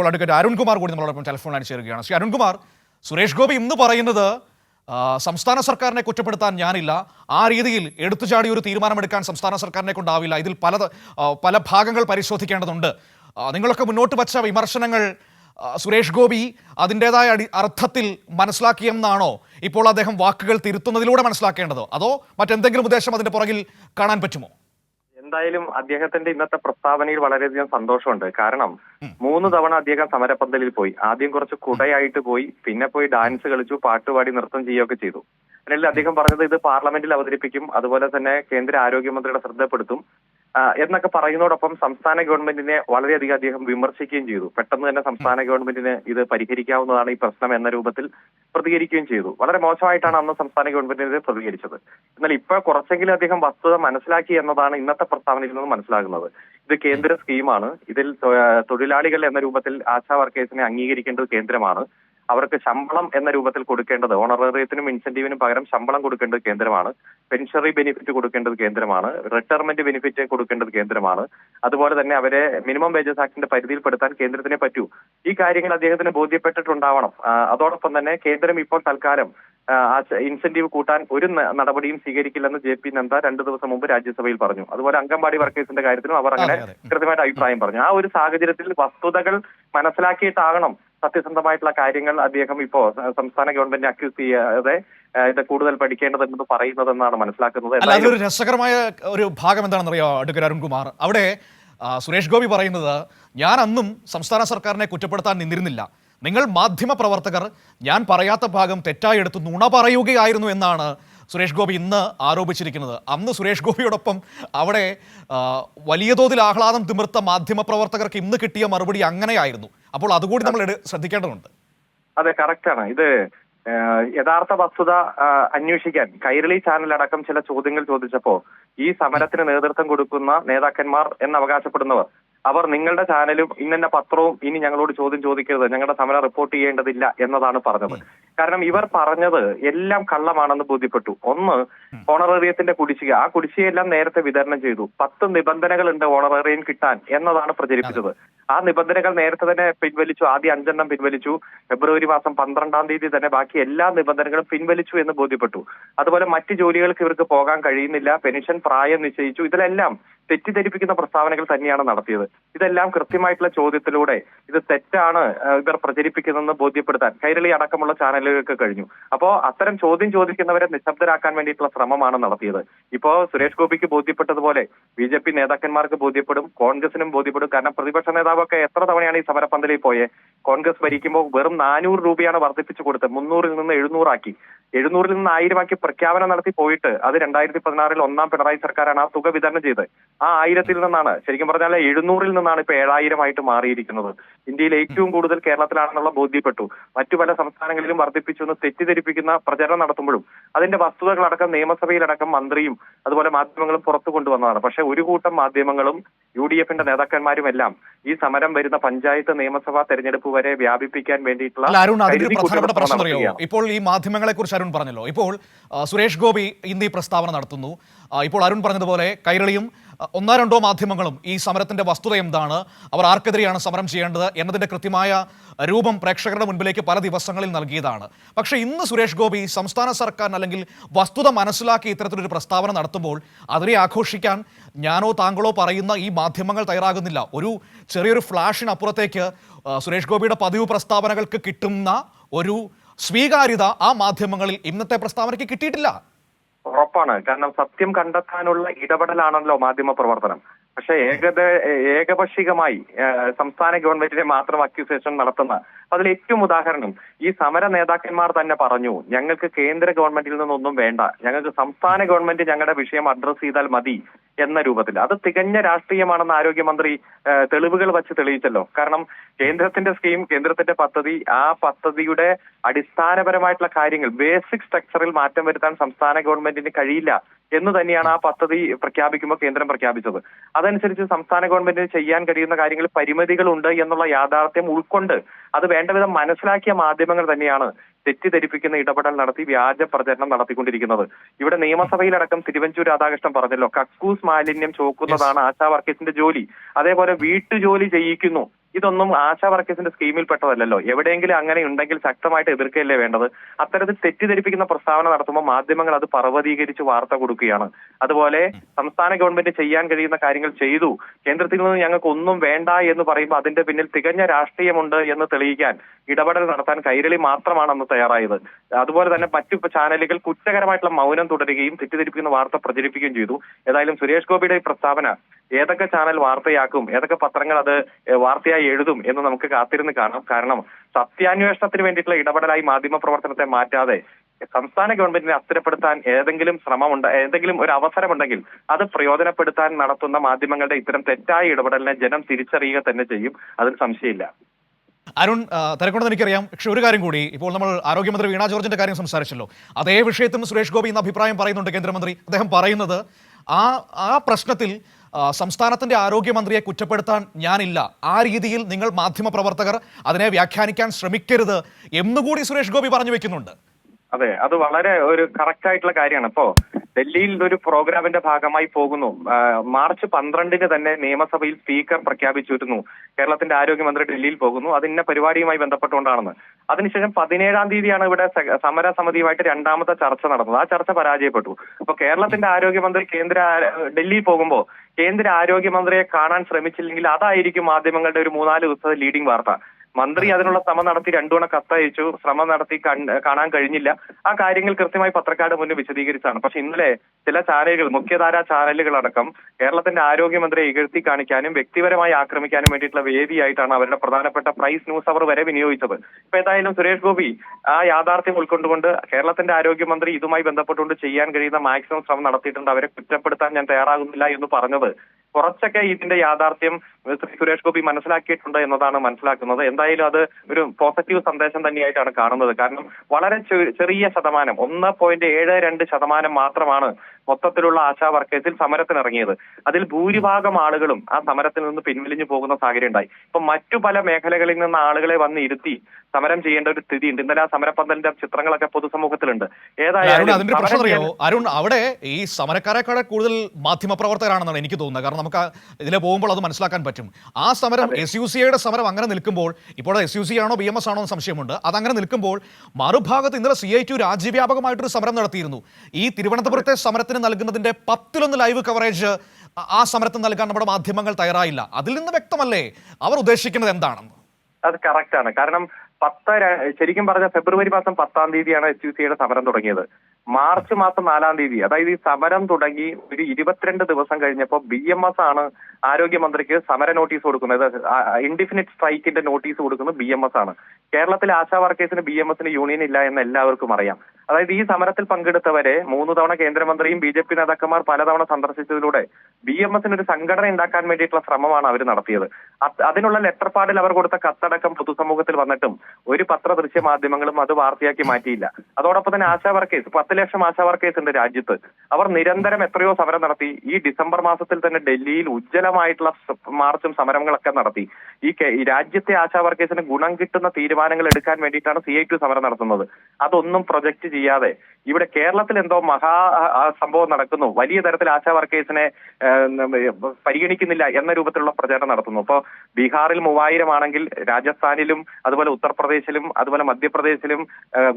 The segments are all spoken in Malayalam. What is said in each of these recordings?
ഇപ്പോൾ അഡ്വക്കേറ്റ് അരുൺകുമാർ കൂടി നമ്മളോടൊപ്പം ടെലിഫോണിലാണ് ചേരുകയാണ്. ശ്രീ അരുൺകുമാർ സുരേഷ് ഗോപി ഇന്ന് പറയുന്നത് സംസ്ഥാന സർക്കാരിനെ കുറ്റപ്പെടുത്താൻ ഞാനില്ല. ആ രീതിയിൽ എടുത്തുചാടി ഒരു തീരുമാനമെടുക്കാൻ സംസ്ഥാന സർക്കാരിനെ കൊണ്ടാവില്ല. ഇതിൽ പല പല ഭാഗങ്ങൾ പരിശോധിക്കേണ്ടതുണ്ട്. നിങ്ങളൊക്കെ മുന്നോട്ട് വച്ച വിമർശനങ്ങൾ സുരേഷ് ഗോപി അതിന്റെതായ അടി അർത്ഥത്തിൽ മനസ്സിലാക്കിയെന്നാണോ ഇപ്പോൾ അദ്ദേഹം വാക്കുകൾ തിരുത്തുന്നതിലൂടെ മനസ്സിലാക്കേണ്ടതോ? അതോ മറ്റെന്തെങ്കിലും ഉദ്ദേശം അതിന്റെ പുറകിൽ കാണാൻ പറ്റുമോ? എന്തായാലും അദ്ദേഹത്തിന്റെ ഇന്നത്തെ പ്രസ്താവനയിൽ വളരെയധികം സന്തോഷമുണ്ട്. കാരണം മൂന്ന് തവണ അദ്ദേഹം സമരപ്പന്തലിൽ പോയി. ആദ്യം കുറച്ച് കുടയായിട്ട് പോയി പിന്നെ പോയി ഡാൻസ് കളിച്ചു പാട്ടുപാടി നൃത്തം ചെയ്യുകയൊക്കെ ചെയ്തു. അല്ലെങ്കിൽ അദ്ദേഹം പറഞ്ഞത് ഇത് പാർലമെന്റിൽ അവതരിപ്പിക്കും അതുപോലെ തന്നെ കേന്ദ്ര ആരോഗ്യമന്ത്രിയുടെ ശ്രദ്ധപ്പെടുത്തും. എന്നൊക്കെ പറയുന്നതോടൊപ്പം സംസ്ഥാന ഗവൺമെന്റിനെ വളരെയധികം അദ്ദേഹം വിമർശിക്കുകയും ചെയ്തു. പെട്ടെന്ന് തന്നെ സംസ്ഥാന ഗവൺമെന്റിന് ഇത് പരിഹരിക്കാവുന്നതാണ് ഈ പ്രശ്നം എന്ന രൂപത്തിൽ പ്രതികരിക്കുകയും ചെയ്തു. വളരെ മോശമായിട്ടാണ് അന്ന് സംസ്ഥാന ഗവൺമെന്റിനെതിരെ പ്രതികരിച്ചത്. എന്നാൽ ഇപ്പോൾ കുറച്ചെങ്കിലും അദ്ദേഹം വസ്തുത മനസ്സിലാക്കി എന്നതാണ് ഇന്നത്തെ പ്രസ്താവനയിൽ നിന്ന് മനസ്സിലാകുന്നത്. ഇത് കേന്ദ്ര സ്കീമാണ്. ഇതിൽ തൊഴിലാളികൾ എന്ന രൂപത്തിൽ ആശാ വർക്കേഴ്സിനെ അംഗീകരിക്കേണ്ടത് കേന്ദ്രമാണ്. അവർക്ക് ശമ്പളം എന്ന രൂപത്തിൽ കൊടുക്കേണ്ടത് ഓണറേറിയത്തിനും ഇൻസെന്റീവിനും പകരം ശമ്പളം കൊടുക്കേണ്ടത് കേന്ദ്രമാണ്. പെൻഷറി ബെനിഫിറ്റ് കൊടുക്കേണ്ടത് കേന്ദ്രമാണ്. റിട്ടയർമെന്റ് ബെനിഫിറ്റ് കൊടുക്കേണ്ടത് കേന്ദ്രമാണ്. അതുപോലെ തന്നെ അവരെ മിനിമം വേജസ് ആക്ടിന്റെ പരിധിയിൽപ്പെടുത്താൻ കേന്ദ്രത്തിനെ പറ്റൂ. ഈ കാര്യങ്ങൾ അദ്ദേഹത്തിന് ബോധ്യപ്പെട്ടിട്ടുണ്ടാവണം. അതോടൊപ്പം തന്നെ കേന്ദ്രം ഇപ്പോൾ തൽക്കാലം ഇൻസെന്റീവ് കൂട്ടാൻ ഒരു നടപടിയും സ്വീകരിക്കില്ലെന്ന് ജെ പി നദ്ദ രണ്ടു ദിവസം മുമ്പ് രാജ്യസഭയിൽ പറഞ്ഞു. അതുപോലെ അംഗൻവാടി വർക്കേഴ്സിന്റെ കാര്യത്തിലും അവർ അങ്ങനെ. കൃത്യമായിട്ട് അഭിപ്രായം പറഞ്ഞു. ആ ഒരു സാഹചര്യത്തിൽ വസ്തുതകൾ മനസ്സിലാക്കിയിട്ടാകണം സത്യസന്ധമായിട്ടുള്ള കാര്യങ്ങൾ അദ്ദേഹം ഇപ്പോ സംസ്ഥാന ഗവൺമെന്റിനെ അക്യൂസ് ചെയ്യാതെ ഇത് കൂടുതൽ പഠിക്കേണ്ടതെന്ന് പറയുന്നതെന്നാണ് മനസ്സിലാക്കുന്നത്. അതൊരു രസകരമായ ഒരു ഭാഗം എന്താണെന്നറിയോ അഡ്വക്കേറ്റ് അരുൺകുമാർ? അവിടെ സുരേഷ് ഗോപി പറയുന്നത് ഞാൻ അന്നും സംസ്ഥാന സർക്കാരിനെ കുറ്റപ്പെടുത്താൻ നിന്നിരുന്നില്ല. നിങ്ങൾ മാധ്യമ പ്രവർത്തകർ ഞാൻ പറയാത്ത ഭാഗം തെറ്റായി എടുത്ത് നുണ പറയുകയായിരുന്നു എന്നാണ് സുരേഷ് ഗോപി ഇന്ന് ആരോപിച്ചിരിക്കുന്നത്. അന്ന് സുരേഷ് ഗോപിയോടൊപ്പം അവിടെ വലിയ തോതിൽ ആഹ്ലാദം തിമിർത്ത മാധ്യമ പ്രവർത്തകർക്ക് ഇന്ന് കിട്ടിയ മറുപടി അങ്ങനെയായിരുന്നു. അപ്പോൾ അതുകൂടി നമ്മൾ ശ്രദ്ധിക്കേണ്ടതുണ്ട്. അതെ കറക്റ്റാണ് ഇത് യഥാർത്ഥ വസ്തുത അന്വേഷിക്കാൻ കൈരളി ചാനൽ അടക്കം ചില ചോദ്യങ്ങൾ ചോദിച്ചപ്പോ ഈ സമരത്തിന് നേതൃത്വം കൊടുക്കുന്ന നേതാക്കന്മാർ എന്ന് അവകാശപ്പെടുന്നവർ അവർ നിങ്ങളുടെ ചാനലും ഇന്നെ പത്രവും ഇനി ഞങ്ങളോട് ചോദ്യം ചോദിക്കരുത്. ഞങ്ങളുടെ സമരം റിപ്പോർട്ട് ചെയ്യേണ്ടതില്ല എന്നതാണ് പറഞ്ഞത്. കാരണം ഇവർ പറഞ്ഞത് എല്ലാം കള്ളമാണെന്ന് ബോധ്യപ്പെട്ടു. ഒന്ന് ഓണറേറിയത്തിന്റെ കുടിശ്ശിക. ആ കുടിശ്ശികയെല്ലാം നേരത്തെ വിതരണം ചെയ്തു. പത്ത് നിബന്ധനകളുണ്ട് ഓണറേറിയം കിട്ടാൻ എന്നതാണ് പ്രചരിപ്പിച്ചത്. ആ നിബന്ധനകൾ നേരത്തെ തന്നെ പിൻവലിച്ചു. ആദ്യം അഞ്ചെണ്ണം പിൻവലിച്ചു. ഫെബ്രുവരി മാസം പന്ത്രണ്ടാം തീയതി തന്നെ ബാക്കി എല്ലാ നിബന്ധനകളും പിൻവലിച്ചു എന്ന് ബോധ്യപ്പെട്ടു. അതുപോലെ മറ്റ് ജോലികൾക്ക് ഇവർക്ക് പോകാൻ കഴിയുന്നില്ല. പെൻഷൻ പ്രായം നിശ്ചയിച്ചു. ഇതിലെല്ലാം തെറ്റിദ്ധരിപ്പിക്കുന്ന പ്രസ്താവനകൾ തന്നെയാണ് നടത്തിയത്. ഇതെല്ലാം കൃത്യമായിട്ടുള്ള ചോദ്യത്തിലൂടെ ഇത് തെറ്റാണ് ഇവർ പ്രചരിപ്പിക്കുന്നതെന്ന് ബോധ്യപ്പെടുത്താൻ കൈരളി അടക്കമുള്ള ചാനലുകൾക്ക് കഴിഞ്ഞു. അപ്പോ അത്തരം ചോദ്യം ചോദിക്കുന്നവരെ നിശബ്ദരാക്കാൻ വേണ്ടിയിട്ടുള്ള ശ്രമമാണ് നടത്തിയത്. ഇപ്പോ സുരേഷ് ഗോപിക്ക് ബോധ്യപ്പെട്ടതുപോലെ ബി ജെ പി നേതാക്കന്മാർക്ക് ബോധ്യപ്പെടും കോൺഗ്രസിനും ബോധ്യപ്പെടും. കാരണം പ്രതിപക്ഷ നേതാവൊക്കെ എത്ര തവണയാണ് ഈ സമരപ്പന്തലിൽ പോയെ? കോൺഗ്രസ് ഭരിക്കുമ്പോൾ വെറും നാനൂറ് രൂപയാണ് വർദ്ധിപ്പിച്ചു കൊടുത്തത്. മുന്നൂറിൽ നിന്ന് എഴുന്നൂറാക്കി എഴുന്നൂറിൽ നിന്ന് ആയിരമാക്കി പ്രഖ്യാപനം നടത്തി പോയിട്ട് അത് രണ്ടായിരത്തി പതിനാറിൽ ഒന്നാം പിണറായി സർക്കാരാണ് ആ തുക വിതരണം ചെയ്തത്. ആ ആയിരത്തിൽ നിന്നാണ് ശരിക്കും പറഞ്ഞാൽ എഴുന്നൂറിൽ നിന്നാണ് ഇപ്പൊ ഏഴായിരമായിട്ട് മാറിയിരിക്കുന്നത്. ഇന്ത്യയിൽ ഏറ്റവും കൂടുതൽ കേരളത്തിലാണെന്നുള്ള ബോധ്യപ്പെട്ടു. മറ്റു പല സംസ്ഥാനങ്ങളിലും വർദ്ധിപ്പിച്ചു എന്ന് തെറ്റിദ്ധരിപ്പിക്കുന്ന പ്രചരണം നടത്തുമ്പോഴും അതിന്റെ വസ്തുതകളടക്കം നിയമസഭയിലടക്കം മന്ത്രിയും അതുപോലെ മാധ്യമങ്ങളും പുറത്തു കൊണ്ടുവന്നതാണ്. പക്ഷേ ഒരു കൂട്ടം മാധ്യമങ്ങളും യു ഡി എഫിന്റെ നേതാക്കന്മാരും എല്ലാം ഈ സമരം വരുന്ന പഞ്ചായത്ത് നിയമസഭാ തെരഞ്ഞെടുപ്പ് വരെ വ്യാപിപ്പിക്കാൻ വേണ്ടിയിട്ടുള്ള ഇപ്പോൾ ഈ മാധ്യമങ്ങളെ കുറിച്ച് അരുൺ പറഞ്ഞല്ലോ. ഇപ്പോൾ സുരേഷ് ഗോപി ഇന്ന് ഈ പ്രസ്താവന നടത്തുന്നു. ഇപ്പോൾ അരുൺ പറഞ്ഞതുപോലെ കൈരളിയും ഒന്നോ രണ്ടോ മാധ്യമങ്ങളും ഈ സമരത്തിന്റെ വസ്തുത എന്താണ്? അവർ ആർക്കെതിരെയാണ് സമരം ചെയ്യേണ്ടത് എന്നതിന്റെ കൃത്യമായ രൂപം പ്രേക്ഷകരുടെ മുൻപിലേക്ക് പല ദിവസങ്ങളിൽ നൽകിയതാണ്. പക്ഷേ ഇന്ന് സുരേഷ് ഗോപി സംസ്ഥാന സർക്കാരിന് അല്ലെങ്കിൽ വസ്തുത മനസ്സിലാക്കി ഇത്തരത്തിലൊരു പ്രസ്താവന നടത്തുമ്പോൾ അതിനെ ആഘോഷിക്കാൻ ഞാനോ താങ്കളോ പറയുന്ന ഈ മാധ്യമങ്ങൾ തയ്യാറാകുന്നില്ല. ഒരു ചെറിയൊരു ഫ്ലാഷിനപ്പുറത്തേക്ക് സുരേഷ് ഗോപിയുടെ പതിവ് പ്രസ്താവനകൾക്ക് കിട്ടുന്ന ഒരു സ്വീകാര്യത ആ മാധ്യമങ്ങളിൽ ഇന്നത്തെ പ്രസ്താവനയ്ക്ക് കിട്ടിയിട്ടില്ല. ഉറപ്പാണ്. കാരണം സത്യം കണ്ടെത്താനുള്ള ഇടപെടലാണല്ലോ മാധ്യമ പ്രവർത്തനം. പക്ഷെ ഏകദേ ഏകപക്ഷികമായി സംസ്ഥാന ഗവൺമെന്റിനെ മാത്രം അക്യൂസേഷൻ നടത്തുന്ന അതിൽ ഏറ്റവും ഉദാഹരണം ഈ സമര നേതാക്കന്മാർ തന്നെ പറഞ്ഞു ഞങ്ങൾക്ക് കേന്ദ്ര ഗവൺമെന്റിൽ നിന്നൊന്നും വേണ്ട ഞങ്ങൾക്ക് സംസ്ഥാന ഗവൺമെന്റ് ഞങ്ങളുടെ വിഷയം അഡ്രസ് ചെയ്താൽ മതി എന്ന രൂപത്തിൽ. അത് തികഞ്ഞ രാഷ്ട്രീയമാണെന്ന് ആരോഗ്യമന്ത്രി തെളിവുകൾ വച്ച് തെളിയിച്ചല്ലോ. കാരണം കേന്ദ്രത്തിന്റെ സ്കീം കേന്ദ്രത്തിന്റെ പദ്ധതി ആ പദ്ധതിയുടെ അടിസ്ഥാനപരമായിട്ടുള്ള കാര്യങ്ങൾ ബേസിക് സ്ട്രക്ചറിൽ മാറ്റം വരുത്താൻ സംസ്ഥാന ഗവൺമെന്റിന് കഴിയില്ല എന്ന് തന്നെയാണ് ആ പദ്ധതി പ്രഖ്യാപിക്കുമ്പോൾ കേന്ദ്രം പ്രഖ്യാപിച്ചത്. അതനുസരിച്ച് സംസ്ഥാന ഗവൺമെന്റിന് ചെയ്യാൻ കഴിയുന്ന കാര്യങ്ങളിൽ പരിമിതികളുണ്ട് എന്നുള്ള യാഥാർത്ഥ്യം ഉൾക്കൊണ്ട് അത് വേണ്ടവിധം മനസ്സിലാക്കിയ മാധ്യമങ്ങൾ തന്നെയാണ് തെറ്റിദ്ധരിപ്പിക്കുന്ന ഇടപെടൽ നടത്തി വ്യാജ പ്രചരണം നടത്തിക്കൊണ്ടിരിക്കുന്നത്. ഇവിടെ നിയമസഭയിലടക്കം തിരുവഞ്ചൂർ രാധാകൃഷ്ണൻ പറഞ്ഞല്ലോ കക്കൂസ് മാലിന്യം ചോക്കുന്നതാണ് ആശാ വർക്കേഴ്സിന്റെ ജോലി. അതേപോലെ വീട്ടുജോലി ചെയ്യിക്കുന്നു. ഇതൊന്നും ആശാ വർക്കേഴ്സിന്റെ സ്കീമിൽ പെട്ടതല്ലല്ലോ എവിടെയെങ്കിലും അങ്ങനെ ഉണ്ടെങ്കിൽ ശക്തമായിട്ട് എതിർക്കുകയല്ലേ വേണ്ടത്. അത്തരത്തിൽ തെറ്റിദ്ധരിപ്പിക്കുന്ന പ്രസ്താവന നടത്തുമ്പോൾ മാധ്യമങ്ങൾ അത് പർവതീകരിച്ച് വാർത്ത കൊടുക്കുകയാണ്. അതുപോലെ സംസ്ഥാന ഗവൺമെന്റ് ചെയ്യാൻ കഴിയുന്ന കാര്യങ്ങൾ ചെയ്തു. കേന്ദ്രത്തിൽ നിന്ന് ഞങ്ങൾക്ക് ഒന്നും വേണ്ട എന്ന് പറയുമ്പോൾ അതിന്റെ പിന്നിൽ തികഞ്ഞ രാഷ്ട്രീയമുണ്ട് എന്ന് തെളിയിക്കാൻ ഇടപെടൽ നടത്താൻ കൈരളി മാത്രമാണ് അന്ന് തയ്യാറായത്. അതുപോലെ തന്നെ മറ്റു ചാനലുകൾ കുറ്റകരമായിട്ടുള്ള മൗനം തുടരുകയും തെറ്റിദ്ധരിപ്പിക്കുന്ന വാർത്ത പ്രചരിപ്പിക്കുകയും ചെയ്തു. ഏതായാലും സുരേഷ് ഗോപിയുടെ ഈ പ്രസ്താവന ഏതൊക്കെ ചാനൽ വാർത്തയാക്കും ഏതൊക്കെ പത്രങ്ങൾ അത് വാർത്തയായി എഴുതും എന്ന് നമുക്ക് കാത്തിരുന്ന് കാണാം. കാരണം സത്യാന്വേഷണത്തിന് വേണ്ടിയിട്ടുള്ള ഇടപെടലായി മാധ്യമ പ്രവർത്തനത്തെ മാറ്റാതെ സംസ്ഥാന ഗവൺമെന്റിനെ അസ്ഥിരപ്പെടുത്താൻ ഏതെങ്കിലും ശ്രമമുണ്ട് ഏതെങ്കിലും ഒരു അവസരമുണ്ടെങ്കിൽ അത് പ്രയോജനപ്പെടുത്താൻ നടത്തുന്ന മാധ്യമങ്ങളുടെ ഇത്തരം തെറ്റായ ഇടപെടലിനെ ജനം തിരിച്ചറിയുക തന്നെ ചെയ്യും. അതിൽ സംശയമില്ല. അരുൺ തിരക്കുണ്ടെന്ന് എനിക്കറിയാം. പക്ഷെ ഒരു കാര്യം കൂടി. ഇപ്പോൾ നമ്മൾ ആരോഗ്യമന്ത്രി വീണാ ജോർജിന്റെ കാര്യം സംസാരിച്ചല്ലോ. അതേ വിഷയത്തിലും സുരേഷ് ഗോപി എന്ന അഭിപ്രായം പറയുന്നുണ്ട് കേന്ദ്രമന്ത്രി. അദ്ദേഹം പറയുന്നത് ആ ആ പ്രശ്നത്തിൽ സംസ്ഥാനത്തിന്റെ ആരോഗ്യമന്ത്രിയെ കുറ്റപ്പെടുത്താൻ ഞാനില്ല. ആ രീതിയിൽ നിങ്ങൾ മാധ്യമപ്രവർത്തകർ അതിനെ വ്യാഖ്യാനിക്കാൻ ശ്രമിക്കരുത് എന്നുകൂടി സുരേഷ് ഗോപി പറഞ്ഞു വെക്കുന്നുണ്ട്. അതെ അത് വളരെ ഒരു കറക്റ്റ് ആയിട്ടുള്ള കാര്യമാണ്. ഇപ്പോ ഡൽഹിയിൽ ഒരു പ്രോഗ്രാമിന്റെ ഭാഗമായി പോകുന്നു. മാർച്ച് പന്ത്രണ്ടിന് തന്നെ നിയമസഭയിൽ സ്പീക്കർ പ്രഖ്യാപിച്ചിരുന്നു. കേരളത്തിന്റെ ആരോഗ്യമന്ത്രി ഡൽഹിയിൽ പോകുന്നു. അത് ഇന്ന പരിപാടിയുമായി ബന്ധപ്പെട്ടുകൊണ്ടാണെന്ന് അതിനുശേഷം പതിനേഴാം തീയതിയാണ് ഇവിടെ സമര സമിതിയുമായിട്ട് രണ്ടാമത്തെ ചർച്ച നടന്നത്. ആ ചർച്ച പരാജയപ്പെട്ടു. അപ്പൊ കേരളത്തിന്റെ ആരോഗ്യമന്ത്രി കേന്ദ്ര ഡൽഹിയിൽ പോകുമ്പോൾ കേന്ദ്ര ആരോഗ്യമന്ത്രിയെ കാണാൻ ശ്രമിച്ചില്ലെങ്കിൽ അതായിരിക്കും മാധ്യമങ്ങളുടെ ഒരു മൂന്നാൽ ദിവസത്തെ ലീഡിംഗ് വാർത്ത. മന്ത്രി അതിനുള്ള ശ്രമം നടത്തി രണ്ടു തവണ കത്തയച്ചു. ശ്രമം നടത്തി കാണാൻ കഴിഞ്ഞില്ല. ആ കാര്യങ്ങൾ കൃത്യമായി പത്രക്കാരുടെ മുന്നിൽ വിശദീകരിച്ചാണ് പക്ഷെ ഇന്നലെ ചില ചാനലുകൾ മുഖ്യധാരാ ചാനലുകളടക്കം കേരളത്തിന്റെ ആരോഗ്യമന്ത്രിയെ ഇകഴ്ത്തി കാണിക്കാനും വ്യക്തിപരമായി ആക്രമിക്കാനും വേണ്ടിയിട്ടുള്ള വേദിയായിട്ടാണ് അവരുടെ പ്രധാനപ്പെട്ട പ്രൈസ് ന്യൂസ് അവർ വരെ വിനിയോഗിച്ചത്. ഇപ്പൊ ഏതായാലും സുരേഷ് ഗോപി ആ യാഥാർത്ഥ്യം ഉൾക്കൊണ്ടുകൊണ്ട് കേരളത്തിന്റെ ആരോഗ്യമന്ത്രി ഇതുമായി ബന്ധപ്പെട്ടുകൊണ്ട് ചെയ്യാൻ കഴിയുന്ന മാക്സിമം ശ്രമം നടത്തിയിട്ടുണ്ട്. അവരെ കുറ്റപ്പെടുത്താൻ ഞാൻ തയ്യാറാകുന്നില്ല എന്ന് പറഞ്ഞത് കുറച്ചൊക്കെ ഇതിന്റെ യാഥാർത്ഥ്യം ശ്രീ സുരേഷ് ഗോപി മനസ്സിലാക്കിയിട്ടുണ്ട് എന്നതാണ് മനസ്സിലാക്കുന്നത്. എന്തായാലും അത് ഒരു പോസിറ്റീവ് സന്ദേശം തന്നെയായിട്ടാണ് കാണുന്നത്. കാരണം വളരെ ചെറിയ ശതമാനം ഒന്ന് പോയിന്റ് ഏഴ് രണ്ട് ശതമാനം മാത്രമാണ് മൊത്തത്തിലുള്ള ആശാ വർക്കേഴ്സിൽ സമരത്തിനിറങ്ങിയത്. അതിൽ ഭൂരിഭാഗം ആളുകളും ആ സമരത്തിൽ നിന്ന് പിൻവലിഞ്ഞു പോകുന്ന സാഹചര്യം ഉണ്ടായി. ഇപ്പൊ മറ്റു പല മേഖലകളിൽ നിന്ന് ആളുകളെ വന്ന് ഇരുത്തി സമരം ചെയ്യേണ്ട ഒരു സ്ഥിതിയുണ്ട്. ഇന്നലെ ആ സമരപ്പന്തലിന്റെ ചിത്രങ്ങളൊക്കെ പൊതുസമൂഹത്തിലുണ്ട്. ഏതായാലും അതിന്റെ പ്രശ്നം അറിയോ? അരുൺ അവിടെ ഈ സമരക്കാരെക്കാളെ കൂടുതൽ മാധ്യമ പ്രവർത്തകരാണെന്നാണ് എനിക്ക് തോന്നുന്നത്. കാരണം നമുക്ക് ഇതിലെ പോകുമ്പോൾ അത് മനസ്സിലാക്കാൻ പറ്റും. ആ സമരം എസ് യു സിയുടെ സമരം അങ്ങനെ നിൽക്കുമ്പോൾ ഇപ്പോൾ എസ് യു സി ആണോ ബി എം എസ് ആണോ എന്ന് സംശയമുണ്ട്. അതങ്ങനെ നിൽക്കുമ്പോൾ മറുഭാഗത്ത് ഇന്നലെ സി ഐ ടി രാജ്യവ്യാപകമായിട്ടൊരു സമരം നടത്തിയിരുന്നു. ഈ തിരുവനന്തപുരത്തെ സമരത്തിന് നൽകുന്നതിന്റെ പത്തിലൊന്ന് ലൈവ് കവറേജ് ആ- സമരത്തിന് നൽകാൻ നമ്മുടെ മാധ്യമങ്ങൾ തയ്യാറായില്ല. അതിൽ നിന്ന് വ്യക്തമല്ലേ അവർ ഉദ്ദേശിക്കുന്നത് എന്താണെന്ന്? അത് കറക്റ്റ് ആണ്. കാരണം പത്ത് ശരിക്കും പറഞ്ഞ ഫെബ്രുവരി മാസം പത്താം തീയതിയാണ് എച്ച് യു സിയുടെ സമരം തുടങ്ങിയത്. മാർച്ച് മാസം നാലാം തീയതി അതായത് ഈ സമരം തുടങ്ങി ഒരു ഇരുപത്തിരണ്ട് ദിവസം കഴിഞ്ഞപ്പോൾ ബി എം എസ് ആണ് ആരോഗ്യമന്ത്രിക്ക് സമര നോട്ടീസ് കൊടുക്കുന്നത്. ഇൻഡിഫിനിറ്റ് സ്ട്രൈക്കിന്റെ നോട്ടീസ് കൊടുക്കുന്നത് ബി എം എസ് ആണ്. കേരളത്തിലെ ആശാ വർക്കേഴ്സിന് ബി എം എസിന് യൂണിയൻ ഇല്ല എന്ന് എല്ലാവർക്കും അറിയാം. അതായത് ഈ സമരത്തിൽ പങ്കെടുത്തവരെ മൂന്ന് തവണ കേന്ദ്രമന്ത്രിയും ബി ജെ പി നേതാക്കന്മാർ പലതവണ സന്ദർശിച്ചതിലൂടെ ബി എം എസിന് ഒരു സംഘടന ഉണ്ടാക്കാൻ വേണ്ടിയിട്ടുള്ള ശ്രമമാണ് അവർ നടത്തിയത്. അതിനുള്ള ലെറ്റർ പാഡിൽ അവർ കൊടുത്ത കത്തടക്കം പൊതുസമൂഹത്തിൽ വന്നിട്ടും ഒരു പത്ര ദൃശ്യ മാധ്യമങ്ങളും അത് വാർത്തയാക്കി മാറ്റിയില്ല. അതോടൊപ്പം തന്നെ ആശാ വർക്കേഴ്സ് പത്ത് ലക്ഷം ആശാ വർക്കേഴ്സ് ഉണ്ട് രാജ്യത്ത്. അവർ നിരന്തരം എത്രയോ സമരം നടത്തി. ഈ ഡിസംബർ മാസത്തിൽ തന്നെ ഡൽഹിയിൽ ഉജ്ജ്വലമായിട്ടുള്ള മാർച്ചും സമരങ്ങളൊക്കെ നടത്തി. ഈ ഈ രാജ്യത്തെ ആശാ വർക്കേഴ്സിന് ഗുണം കിട്ടുന്ന തീരുമാനങ്ങൾ എടുക്കാൻ വേണ്ടിയിട്ടാണ് സി ഐ ടു സമരം നടത്തുന്നത്. അതൊന്നും പ്രൊജക്ട് ചെയ്യാതെ ഇവിടെ കേരളത്തിൽ എന്തോ മഹാ സംഭവം നടക്കുന്നു. വലിയ തരത്തിൽ ആശാ വർക്കേഴ്സിനെ പരിഗണിക്കുന്നില്ല എന്ന രൂപത്തിലുള്ള പ്രചാരണം നടത്തുന്നു. അപ്പോൾ ബീഹാറിൽ മൂവായിരം ആണെങ്കിൽ രാജസ്ഥാനിലും അതുപോലെ ഉത്തർപ്രദേശിലും അതുപോലെ മധ്യപ്രദേശിലും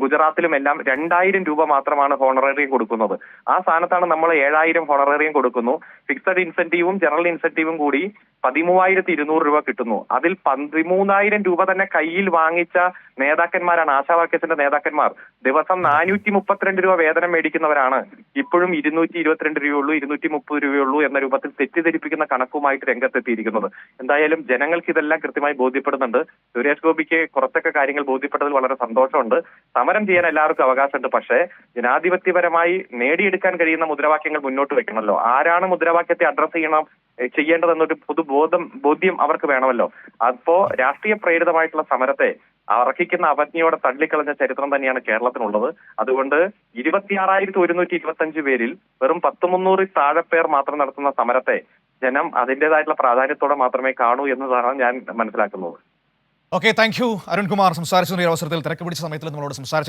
ഗുജറാത്തിലും എല്ലാം രണ്ടായിരം രൂപ മാത്രമാണ് ഹോണറേറിയം കൊടുക്കുന്നത്. ആ സ്ഥാനത്താണ് നമ്മൾ ഏഴായിരം ഹോണറേറിയം കൊടുക്കുന്നു. ഫിക്സഡ് ഇൻസെന്റീവും ജനറൽ ഇൻസെന്റീവും കൂടി പതിമൂവായിരത്തി ഇരുന്നൂറ് രൂപ കിട്ടുന്നു. അതിൽ പതിമൂന്നായിരം രൂപ തന്നെ കയ്യിൽ വാങ്ങിച്ച നേതാക്കന്മാരാണ് ആശാ വർക്കേഴ്സിന്റെ നേതാക്കന്മാർ. ദിവസം നാനൂറ്റി മുപ്പത്തിരണ്ട് രൂപ വേതനം മേടിക്കുന്നവരാണ്. ഇപ്പോഴും ഇരുന്നൂറ്റി ഇരുപത്തിരണ്ട് രൂപയുള്ളൂ ഇരുന്നൂറ്റി മുപ്പത് രൂപയുള്ളൂ എന്ന രൂപത്തിൽ തെറ്റിദ്ധരിപ്പിക്കുന്ന കണക്കുമായിട്ട് രംഗത്തെത്തിയിരിക്കുന്നത്. എന്തായാലും ജനങ്ങൾക്ക് ഇതെല്ലാം കൃത്യമായി ബോധ്യപ്പെടുന്നുണ്ട്. സുരേഷ് ഗോപിക്ക് കുറച്ചൊക്കെ കാര്യങ്ങൾ ബോധ്യപ്പെട്ടതിൽ വളരെ സന്തോഷമുണ്ട്. സമരം ചെയ്യാൻ എല്ലാവർക്കും അവകാശമുണ്ട്. പക്ഷേ ജനാധിപത്യപരമായി നേടിയെടുക്കാൻ കഴിയുന്ന മുദ്രാവാക്യങ്ങൾ മുന്നോട്ട് വെക്കണമല്ലോ. ആരാണ് മുദ്രാവാക്യത്തെ അഡ്രസ് ചെയ്യണം? ചെയ്യേണ്ടതെന്നൊരു പൊതുബോധം ബോധ്യം അവർക്ക് വേണമല്ലോ. അപ്പോ രാഷ്ട്രീയ പ്രേരിതമായിട്ടുള്ള സമരത്തെ അർഹിക്കുന്ന അവജ്ഞയോടെ തള്ളിക്കളഞ്ഞ ചരിത്രം തന്നെയാണ് കേരളത്തിനുള്ളത്. അതുകൊണ്ട് ഇരുപത്തിയാറായിരത്തി ഒരുന്നൂറ്റി ഇരുപത്തി അഞ്ച് പേരിൽ വെറും പത്ത് മുന്നൂറിൽ താഴെ പേർ മാത്രം നടത്തുന്ന സമരത്തെ ജനം അതിന്റെതായിട്ടുള്ള പ്രാധാന്യത്തോടെ മാത്രമേ കാണൂ എന്നതാണ് ഞാൻ മനസ്സിലാക്കുന്നത്. Okay thank you Arunkumar. സംസാരിച്ചു ഈ അവസരത്തിൽ തിരക്ക് പിടിച്ച സമയത്തിൽ നമ്മളോട് സംസാരിച്ചു.